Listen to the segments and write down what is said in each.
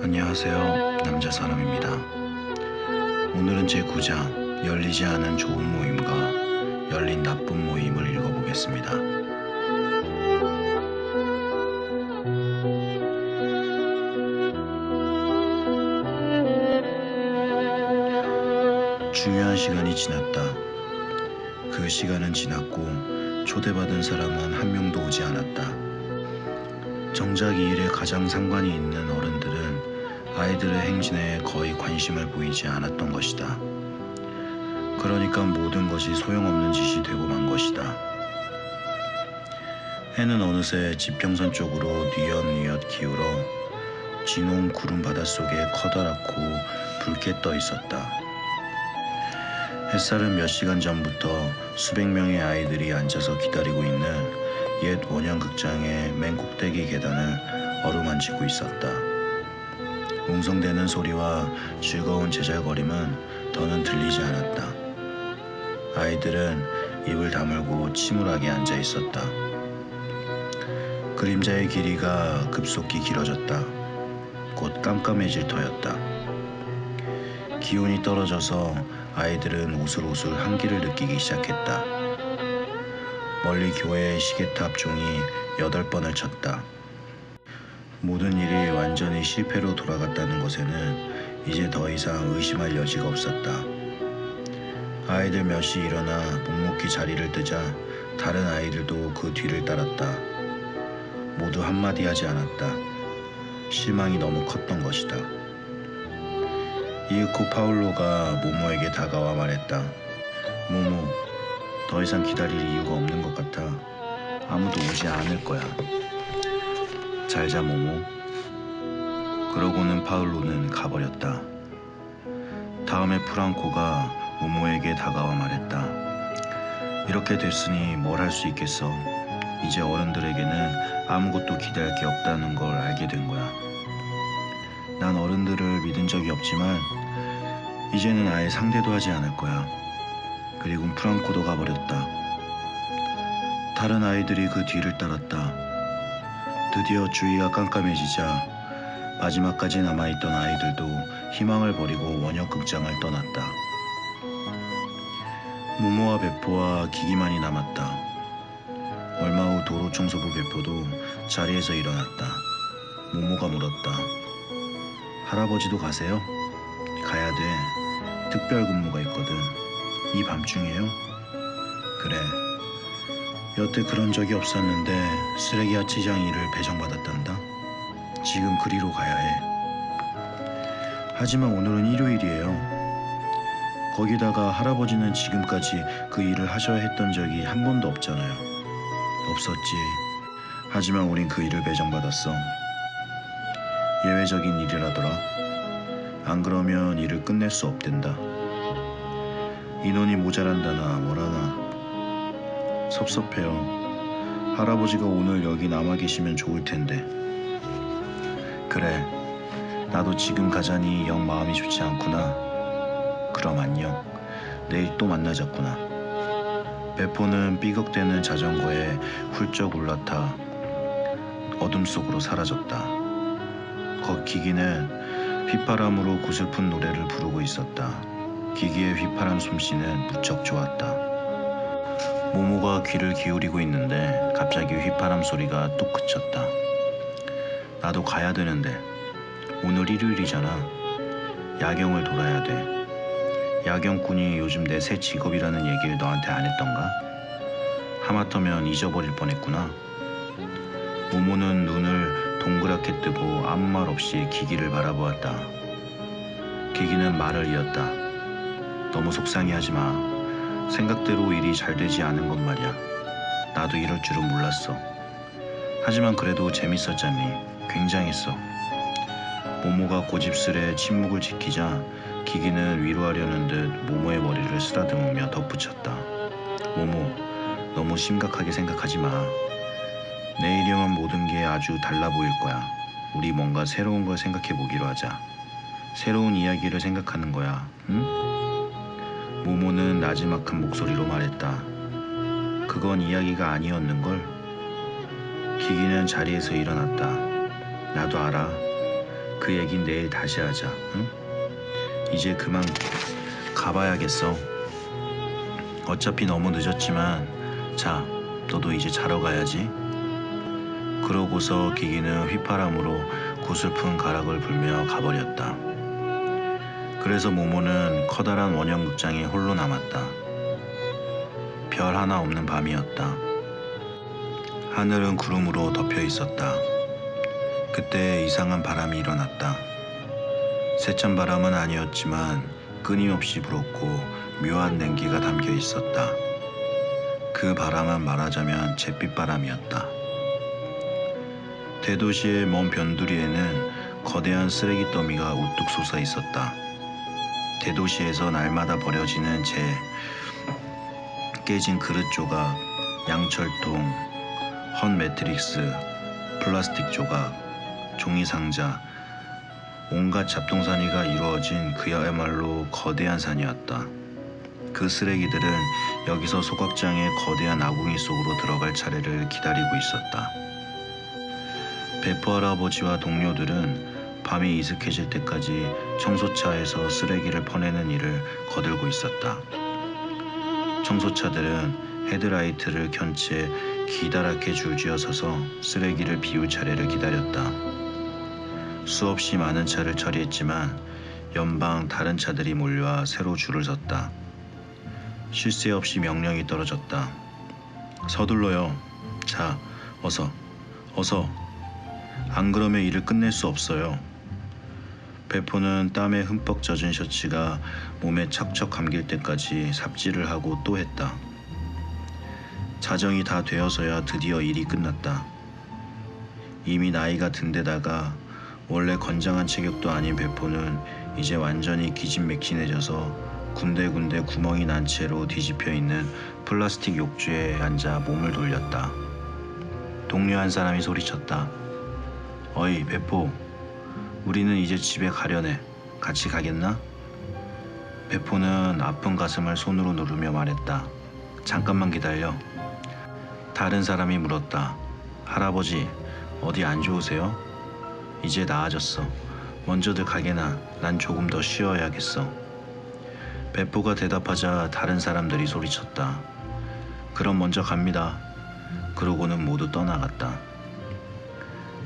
안녕하세요. 남자 사람입니다. 오늘은 제 구장 열리지 않은 좋은 모임과 열린 나쁜 모임을 읽어보겠습니다. 중요한 시간이 지났다. 그 시간은 지났고 초대받은 사람은 한 명도 오지 않았다. 정작 이 일에 가장 상관이 있는 어른들은 아이들의 행진에 거의 관심을 보이지 않았던 것이다. 그러니까 모든 것이 소용없는 짓이 되고 만 것이다. 해는 어느새 지평선 쪽으로 뉘엿뉘엿 기울어 진홍 구름 바닷속에 커다랗고 붉게 떠 있었다. 햇살은 몇 시간 전부터 수백 명의 아이들이 앉아서 기다리고 있는 옛 원형 극장의 맨 꼭대기 계단을 어루만지고 있었다. 웅성대는 소리와 즐거운 제잘거림은 더는 들리지 않았다. 아이들은 입을 다물고 침울하게 앉아 있었다. 그림자의 길이가 급속히 길어졌다. 곧 깜깜해질 터였다. 기온이 떨어져서 아이들은 오슬오슬 한기를 느끼기 시작했다. 멀리 교회의 시계탑 종이 여덟 번을 쳤다. 모든 일이 완전히 실패로 돌아갔다는 것에는 이제 더 이상 의심할 여지가 없었다. 아이들 몇이 일어나 묵묵히 자리를 뜨자 다른 아이들도 그 뒤를 따랐다. 모두 한마디 하지 않았다. 실망이 너무 컸던 것이다. 이윽고 파울로가 모모에게 다가와 말했다. 모모, 더 이상 기다릴 이유가 없는 것 같아. 아무도 오지 않을 거야. 잘 자 모모. 그러고는 파울로는 가버렸다. 다음에 프랑코가 모모에게 다가와 말했다. 이렇게 됐으니 뭘 할 수 있겠어. 이제 어른들에게는 아무것도 기대할 게 없다는 걸 알게 된 거야. 난 어른들을 믿은 적이 없지만 이제는 아예 상대도 하지 않을 거야. 그리고 프랑코도 가버렸다. 다른 아이들이 그 뒤를 따랐다. 드디어 주위가 깜깜해지자 마지막까지 남아있던 아이들도 희망을 버리고 원혁극장을 떠났다. 모모와 배포와 기기만이 남았다. 얼마 후 도로 청소부 배포도 자리에서 일어났다. 모모가 물었다. 할아버지도 가세요? 가야 돼. 특별 근무가 있거든. 이 밤중에요? 그래. 여태 그런 적이 없었는데 쓰레기 야치장 일을 배정받았단다. 지금 그리로 가야 해. 하지만 오늘은 일요일이에요. 거기다가 할아버지는 지금까지 그 일을 하셔야 했던 적이 한 번도 없잖아요. 없었지. 하지만 우린 그 일을 배정받았어. 예외적인 일이라더라. 안 그러면 일을 끝낼 수 없댄다. 인원이 모자란다나 뭐라나 섭섭해요. 할아버지가 오늘 여기 남아 계시면 좋을 텐데. 그래, 나도 지금 가자니 영 마음이 좋지 않구나. 그럼 안녕. 내일 또 만나자꾸나. 배포는 삐걱대는 자전거에 훌쩍 올라타 어둠 속으로 사라졌다. 걷기기는 휘파람으로 구슬픈 노래를 부르고 있었다. 기기의 휘파람 솜씨는 무척 좋았다. 모모가 귀를 기울이고 있는데 갑자기 휘파람 소리가 뚝 그쳤다. 나도 가야 되는데 오늘 일요일이잖아. 야경을 돌아야 돼. 야경꾼이 요즘 내 새 직업이라는 얘기를 너한테 안 했던가? 하마터면 잊어버릴 뻔했구나. 모모는 눈을 동그랗게 뜨고 아무 말 없이 기기를 바라보았다. 기기는 말을 이었다. 너무 속상해하지 마. 생각대로 일이 잘 되지 않은 건 말이야. 나도 이럴 줄은 몰랐어. 하지만 그래도 재밌었잖니. 굉장했어. 모모가 고집스레 침묵을 지키자 기기는 위로하려는 듯 모모의 머리를 쓰다듬으며 덧붙였다. 모모, 너무 심각하게 생각하지 마. 내일이면 모든 게 아주 달라 보일 거야. 우리 뭔가 새로운 걸 생각해 보기로 하자. 새로운 이야기를 생각하는 거야. 응? 모모는 나지막한 목소리로 말했다. 그건 이야기가 아니었는걸. 기기는 자리에서 일어났다. 나도 알아. 그 얘긴 내일 다시 하자. 응? 이제 그만 가봐야겠어. 어차피 너무 늦었지만 자, 너도 이제 자러 가야지. 그러고서 기기는 휘파람으로 구슬픈 가락을 불며 가버렸다. 그래서 모모는 커다란 원형 극장에 홀로 남았다. 별 하나 없는 밤이었다. 하늘은 구름으로 덮여 있었다. 그때 이상한 바람이 일어났다. 세찬 바람은 아니었지만 끊임없이 불었고 묘한 냉기가 담겨 있었다. 그 바람은 말하자면 잿빛 바람이었다. 대도시의 먼 변두리에는 거대한 쓰레기 더미가 우뚝 솟아 있었다. 대도시에서 날마다 버려지는 재, 깨진 그릇 조각, 양철통, 헌 매트릭스, 플라스틱 조각, 종이 상자, 온갖 잡동사니가 이루어진 그야말로 거대한 산이었다. 그 쓰레기들은 여기서 소각장의 거대한 아궁이 속으로 들어갈 차례를 기다리고 있었다. 베프 할아버지와 동료들은 밤이 이슥해질 때까지 청소차에서 쓰레기를 퍼내는 일을 거들고 있었다. 청소차들은 헤드라이트를 켠 채 기다랗게 줄지어 서서 쓰레기를 비울 차례를 기다렸다. 수없이 많은 차를 처리했지만 연방 다른 차들이 몰려와 새로 줄을 섰다. 쉴 새 없이 명령이 떨어졌다. 서둘러요. 자, 어서, 어서. 안 그러면 일을 끝낼 수 없어요. 베포는 땀에 흠뻑 젖은 셔츠가 몸에 척척 감길 때까지 삽질을 하고 또 했다. 자정이 다 되어서야 드디어 일이 끝났다. 이미 나이가 든 데다가 원래 건장한 체격도 아닌 베포는 이제 완전히 기진맥진해져서 군데군데 구멍이 난 채로 뒤집혀 있는 플라스틱 욕조에 앉아 몸을 돌렸다. 동료 한 사람이 소리쳤다. 어이, 베포. 우리는 이제 집에 가려네. 같이 가겠나? 베포는 아픈 가슴을 손으로 누르며 말했다. 잠깐만 기다려. 다른 사람이 물었다. 할아버지, 어디 안 좋으세요? 이제 나아졌어. 먼저들 가게나. 난 조금 더 쉬어야겠어. 베포가 대답하자 다른 사람들이 소리쳤다. 그럼 먼저 갑니다. 그러고는 모두 떠나갔다.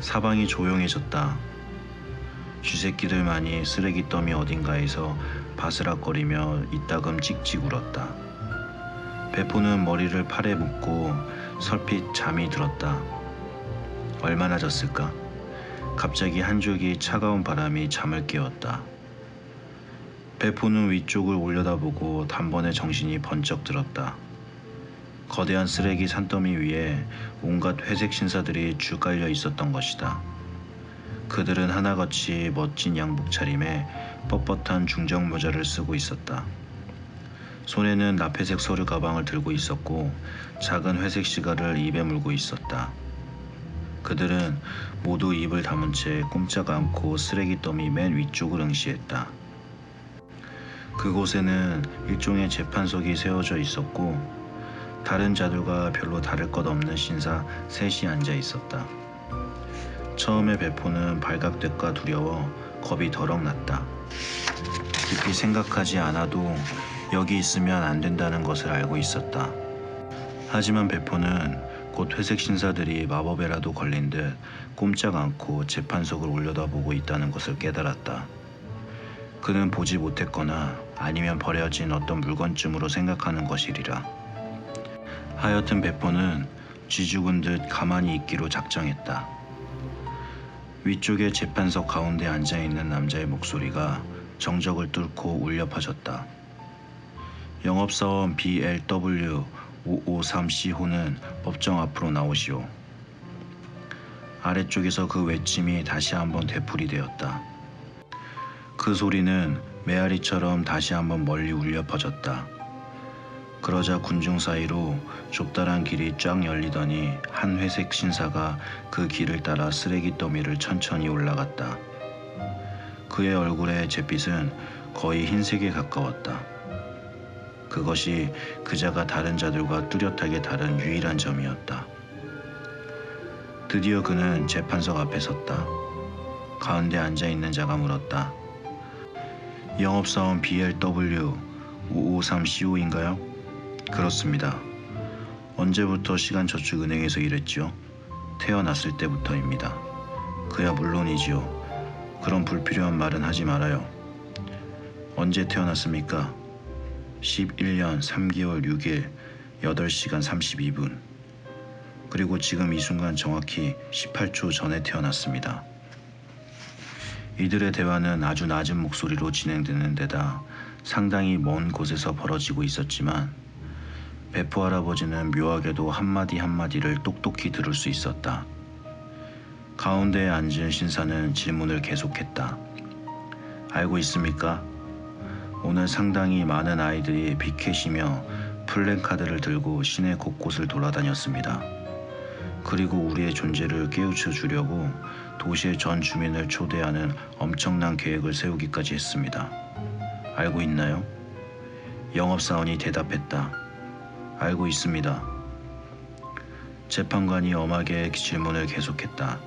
사방이 조용해졌다. 쥐새끼들만이 쓰레기 더미 어딘가에서 바스락거리며 이따금 찍찍 울었다. 베포는 머리를 팔에 묶고 설핏 잠이 들었다. 얼마나 졌을까? 갑자기 한 줄기 차가운 바람이 잠을 깨웠다. 베포는 위쪽을 올려다보고 단번에 정신이 번쩍 들었다. 거대한 쓰레기 산더미 위에 온갖 회색 신사들이 줄 깔려 있었던 것이다. 그들은 하나같이 멋진 양복 차림에 뻣뻣한 중정 모자를 쓰고 있었다. 손에는 나페색 서류 가방을 들고 있었고 작은 회색 시가를 입에 물고 있었다. 그들은 모두 입을 다문 채 꼼짝 않고 쓰레기 더미 맨 위쪽을 응시했다. 그곳에는 일종의 재판석이 세워져 있었고 다른 자들과 별로 다를 것 없는 신사 셋이 앉아 있었다. 처음에 배포는 발각될까 두려워 겁이 덜컥 났다. 깊이 생각하지 않아도 여기 있으면 안 된다는 것을 알고 있었다. 하지만 배포는 곧 회색 신사들이 마법에라도 걸린 듯 꼼짝 않고 재판석을 올려다보고 있다는 것을 깨달았다. 그는 보지 못했거나 아니면 버려진 어떤 물건쯤으로 생각하는 것이리라. 하여튼 배포는 쥐 죽은 듯 가만히 있기로 작정했다. 위쪽에 재판석 가운데 앉아 있는 남자의 목소리가 정적을 뚫고 울려 퍼졌다. 영업사원 BLW 553C호는 법정 앞으로 나오시오. 아래쪽에서 그 외침이 다시 한번 되풀이되었다. 그 소리는 메아리처럼 다시 한번 멀리 울려 퍼졌다. 그러자 군중 사이로 좁다란 길이 쫙 열리더니 한 회색 신사가 그 길을 따라 쓰레기 더미를 천천히 올라갔다. 그의 얼굴의 잿빛은 거의 흰색에 가까웠다. 그것이 그자가 다른 자들과 뚜렷하게 다른 유일한 점이었다. 드디어 그는 재판석 앞에 섰다. 가운데 앉아 있는 자가 물었다. 영업사원 BLW 553CO인가요? 그렇습니다. 언제부터 시간저축은행에서 일했지요? 태어났을 때부터입니다. 그야 물론이지요. 그런 불필요한 말은 하지 말아요. 언제 태어났습니까? 11년 3개월 6일 8시간 32분. 그리고 지금 이 순간 정확히 18초 전에 태어났습니다. 이들의 대화는 아주 낮은 목소리로 진행되는 데다 상당히 먼 곳에서 벌어지고 있었지만 베프 할아버지는 묘하게도 한마디 한마디를 똑똑히 들을 수 있었다. 가운데에 앉은 신사는 질문을 계속했다. 알고 있습니까? 오늘 상당히 많은 아이들이 비켓이며 플랜카드를 들고 시내 곳곳을 돌아다녔습니다. 그리고 우리의 존재를 깨우쳐 주려고 도시의 전 주민을 초대하는 엄청난 계획을 세우기까지 했습니다. 알고 있나요? 영업사원이 대답했다. 알고 있습니다. 재판관이 엄하게 질문을 계속했다.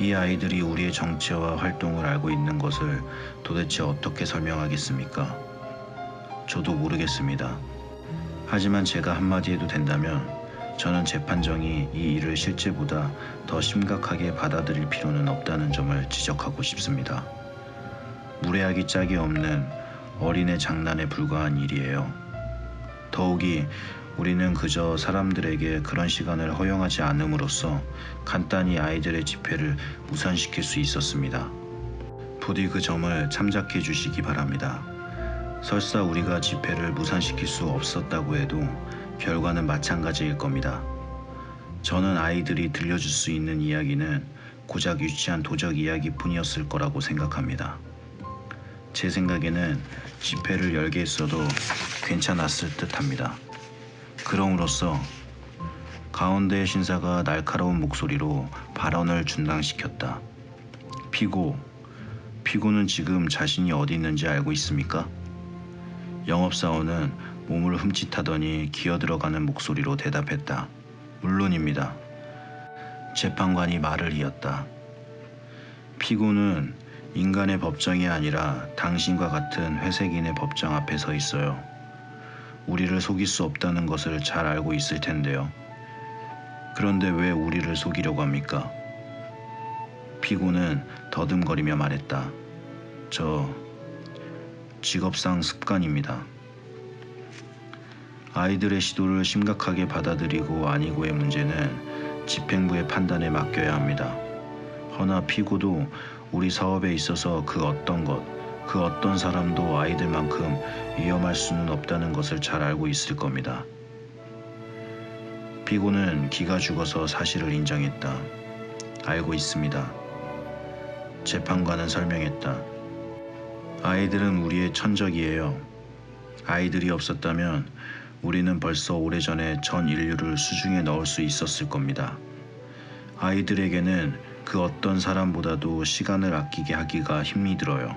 이 아이들이 우리의 정체와 활동을 알고 있는 것을 도대체 어떻게 설명하겠습니까? 저도 모르겠습니다. 하지만 제가 한마디 해도 된다면 저는 재판정이 이 일을 실제보다 더 심각하게 받아들일 필요는 없다는 점을 지적하고 싶습니다. 무례하기 짝이 없는 어린애 장난에 불과한 일이에요. 더욱이 우리는 그저 사람들에게 그런 시간을 허용하지 않음으로써 간단히 아이들의 집회를 무산시킬 수 있었습니다. 부디 그 점을 참작해 주시기 바랍니다. 설사 우리가 집회를 무산시킬 수 없었다고 해도 결과는 마찬가지일 겁니다. 저는 아이들이 들려줄 수 있는 이야기는 고작 유치한 도적 이야기뿐이었을 거라고 생각합니다. 제 생각에는 집회를 열게 했어도 괜찮았을 듯합니다. 그럼으로써 가운데의 신사가 날카로운 목소리로 발언을 중단시켰다. 피고, 피고는 지금 자신이 어디 있는지 알고 있습니까? 영업사원은 몸을 흠칫하더니 기어들어가는 목소리로 대답했다. 물론입니다. 재판관이 말을 이었다. 피고는 인간의 법정이 아니라 당신과 같은 회색인의 법정 앞에 서 있어요. 우리를 속일 수 없다는 것을 잘 알고 있을 텐데요. 그런데 왜 우리를 속이려고 합니까? 피고는 더듬거리며 말했다. 저 직업상 습관입니다. 아이들의 시도를 심각하게 받아들이고 아니고의 문제는 집행부의 판단에 맡겨야 합니다. 허나 피고도 우리 사업에 있어서 그 어떤 것, 그 어떤 사람도 아이들만큼 위험할 수는 없다는 것을 잘 알고 있을 겁니다. 피고는 기가 죽어서 사실을 인정했다. 알고 있습니다. 재판관은 설명했다. 아이들은 우리의 천적이에요. 아이들이 없었다면 우리는 벌써 오래전에 전 인류를 수중에 넣을 수 있었을 겁니다. 아이들에게는 그 어떤 사람보다도 시간을 아끼게 하기가 힘이 들어요.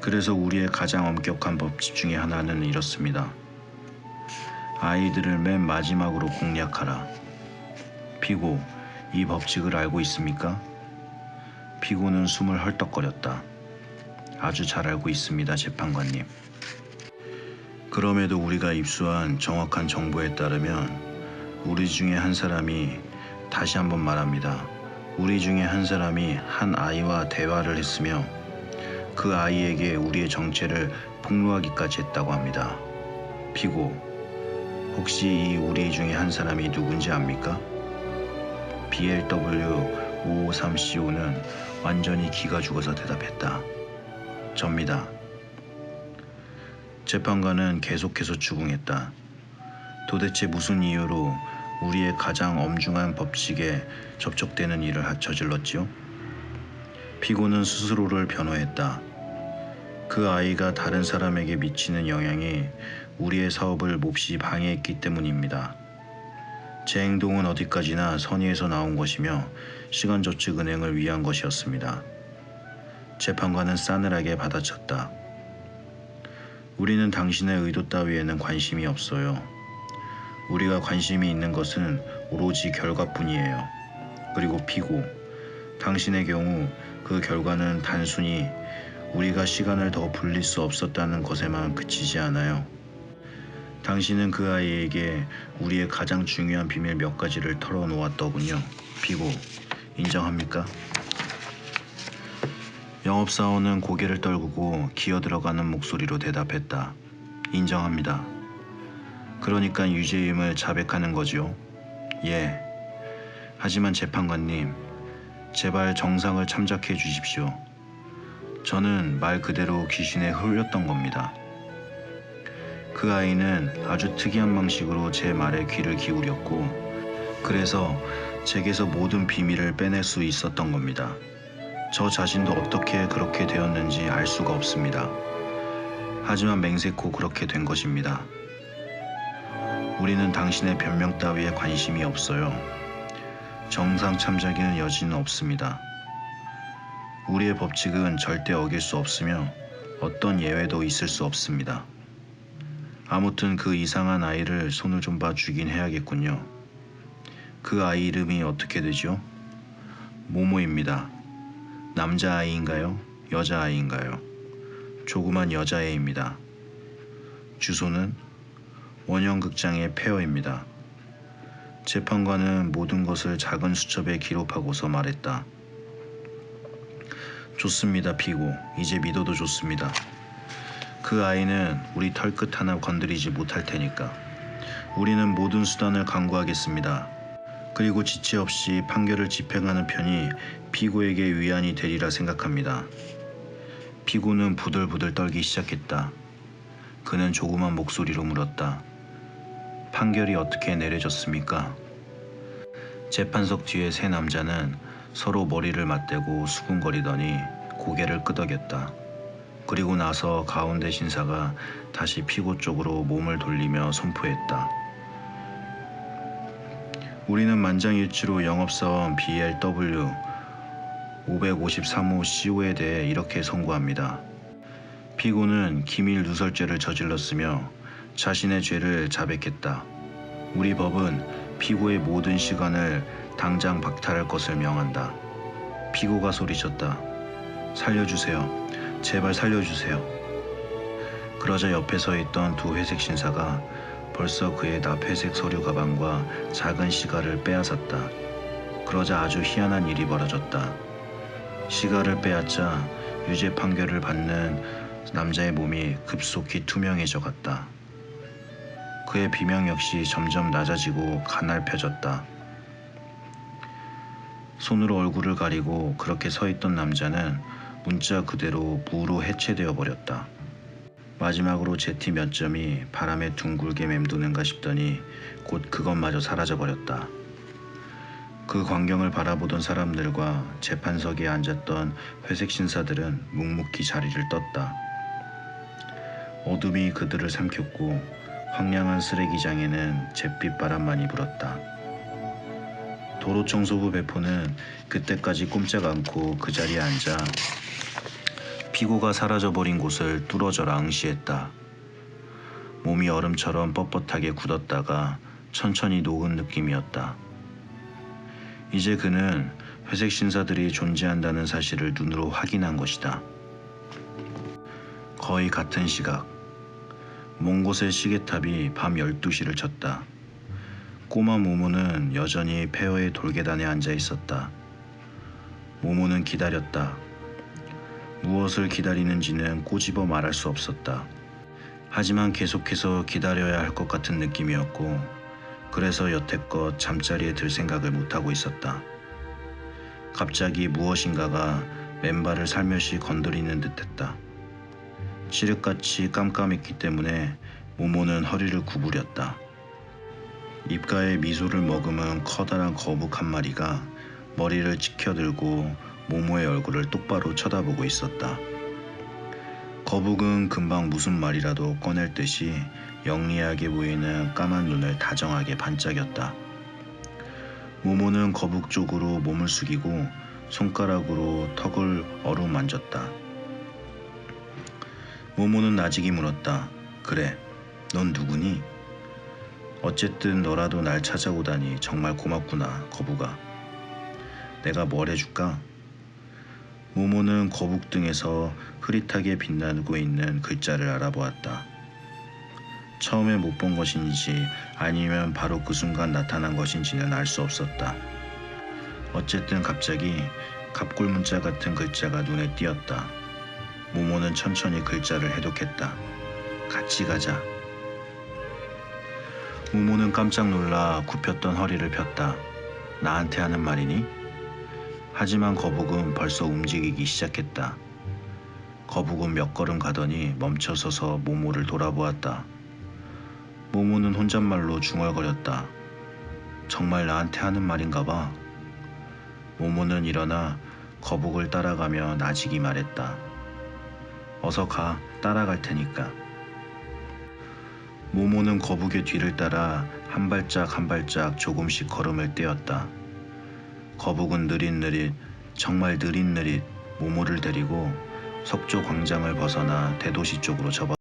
그래서 우리의 가장 엄격한 법칙 중에 하나는 이렇습니다. 아이들을 맨 마지막으로 공략하라. 피고, 이 법칙을 알고 있습니까? 피고는 숨을 헐떡거렸다. 아주 잘 알고 있습니다, 재판관님. 그럼에도 우리가 입수한 정확한 정보에 따르면 우리 중에 한 사람이 다시 한번 말합니다. 우리 중에 한 사람이 한 아이와 대화를 했으며 그 아이에게 우리의 정체를 폭로하기까지 했다고 합니다. 피고, 혹시 이 우리 중에 한 사람이 누군지 압니까? BLW 553CO는 완전히 기가 죽어서 대답했다. 접니다. 재판관은 계속해서 추궁했다. 도대체 무슨 이유로 우리의 가장 엄중한 법칙에 접촉되는 일을 저질렀지요? 피고는 스스로를 변호했다. 그 아이가 다른 사람에게 미치는 영향이 우리의 사업을 몹시 방해했기 때문입니다. 제 행동은 어디까지나 선의에서 나온 것이며 시간저축 은행을 위한 것이었습니다. 재판관은 싸늘하게 받아쳤다. 우리는 당신의 의도 따위에는 관심이 없어요. 우리가 관심이 있는 것은 오로지 결과뿐이에요. 그리고 피고, 당신의 경우 그 결과는 단순히 우리가 시간을 더 불릴 수 없었다는 것에만 그치지 않아요. 당신은 그 아이에게 우리의 가장 중요한 비밀 몇 가지를 털어놓았더군요. 피고, 인정합니까? 영업사원은 고개를 떨구고 기어 들어가는 목소리로 대답했다. 인정합니다. 그러니까 유죄임을 자백하는 거지요. 예. 하지만 재판관님, 제발 정상을 참작해 주십시오. 저는 말 그대로 귀신에 홀렸던 겁니다. 그 아이는 아주 특이한 방식으로 제 말에 귀를 기울였고, 그래서 제게서 모든 비밀을 빼낼 수 있었던 겁니다. 저 자신도 어떻게 그렇게 되었는지 알 수가 없습니다. 하지만 맹세코 그렇게 된 것입니다. 우리는 당신의 변명 따위에 관심이 없어요. 정상 참작에는 여지는 없습니다. 우리의 법칙은 절대 어길 수 없으며 어떤 예외도 있을 수 없습니다. 아무튼 그 이상한 아이를 손을 좀 봐 주긴 해야겠군요. 그 아이 이름이 어떻게 되죠? 모모입니다. 남자아이인가요? 여자아이인가요? 조그만 여자애입니다. 주소는 원형극장의 폐허입니다. 재판관은 모든 것을 작은 수첩에 기록하고서 말했다. 좋습니다, 피고. 이제 믿어도 좋습니다. 그 아이는 우리 털끝 하나 건드리지 못할 테니까. 우리는 모든 수단을 강구하겠습니다. 그리고 지체 없이 판결을 집행하는 편이 피고에게 위안이 되리라 생각합니다. 피고는 부들부들 떨기 시작했다. 그는 조그만 목소리로 물었다. 판결이 어떻게 내려졌습니까? 재판석 뒤의 세 남자는 서로 머리를 맞대고 수군거리더니 고개를 끄덕였다. 그리고 나서 가운데 신사가 다시 피고 쪽으로 몸을 돌리며 선포했다. 우리는 만장일치로 영업사원 BLW 553호 CO에 대해 이렇게 선고합니다. 피고는 기밀 누설죄를 저질렀으며 자신의 죄를 자백했다. 우리 법은 피고의 모든 시간을 당장 박탈할 것을 명한다. 피고가 소리쳤다. 살려주세요. 제발 살려주세요. 그러자 옆에 서 있던 두 회색 신사가 벌써 그의 납회색 서류 가방과 작은 시가를 빼앗았다. 그러자 아주 희한한 일이 벌어졌다. 시가를 빼앗자 유죄 판결을 받는 남자의 몸이 급속히 투명해져 갔다. 그의 비명 역시 점점 낮아지고 가날펴졌다. 손으로 얼굴을 가리고 그렇게 서 있던 남자는 문자 그대로 무로 해체되어 버렸다. 마지막으로 제티 몇 점이 바람에 둥글게 맴도는가 싶더니 곧 그것마저 사라져 버렸다. 그 광경을 바라보던 사람들과 재판석에 앉았던 회색 신사들은 묵묵히 자리를 떴다. 어둠이 그들을 삼켰고 황량한 쓰레기장에는 잿빛 바람만이 불었다. 도로 청소부 배포는 그때까지 꼼짝 않고 그 자리에 앉아 피고가 사라져버린 곳을 뚫어져라 응시했다. 몸이 얼음처럼 뻣뻣하게 굳었다가 천천히 녹은 느낌이었다. 이제 그는 회색 신사들이 존재한다는 사실을 눈으로 확인한 것이다. 거의 같은 시각, 먼 곳의 시계탑이 밤 12시를 쳤다. 꼬마 모모는 여전히 폐허의 돌계단에 앉아 있었다. 모모는 기다렸다. 무엇을 기다리는지는 꼬집어 말할 수 없었다. 하지만 계속해서 기다려야 할 것 같은 느낌이었고, 그래서 여태껏 잠자리에 들 생각을 못하고 있었다. 갑자기 무엇인가가 맨발을 살며시 건드리는 듯했다. 칠흑같이 깜깜했기 때문에 모모는 허리를 구부렸다. 입가에 미소를 머금은 커다란 거북 한 마리가 머리를 치켜들고 모모의 얼굴을 똑바로 쳐다보고 있었다. 거북은 금방 무슨 말이라도 꺼낼 듯이 영리하게 보이는 까만 눈을 다정하게 반짝였다. 모모는 거북 쪽으로 몸을 숙이고 손가락으로 턱을 어루만졌다. 모모는 나직이 물었다. 그래, 넌 누구니? 어쨌든 너라도 날 찾아오다니 정말 고맙구나, 거북아. 내가 뭘 해줄까? 모모는 거북 등에서 흐릿하게 빛나고 있는 글자를 알아보았다. 처음에 못 본 것인지 아니면 바로 그 순간 나타난 것인지는 알 수 없었다. 어쨌든 갑자기 갑골 문자 같은 글자가 눈에 띄었다. 모모는 천천히 글자를 해독했다. 같이 가자. 모모는 깜짝 놀라 굽혔던 허리를 폈다. 나한테 하는 말이니? 하지만 거북은 벌써 움직이기 시작했다. 거북은 몇 걸음 가더니 멈춰서서 모모를 돌아보았다. 모모는 혼잣말로 중얼거렸다. 정말 나한테 하는 말인가 봐. 모모는 일어나 거북을 따라가며 나직이 말했다. 어서 가, 따라갈 테니까. 모모는 거북의 뒤를 따라 한 발짝 한 발짝 조금씩 걸음을 떼었다. 거북은 느릿느릿, 정말 느릿느릿 모모를 데리고 석조 광장을 벗어나 대도시 쪽으로 접었다.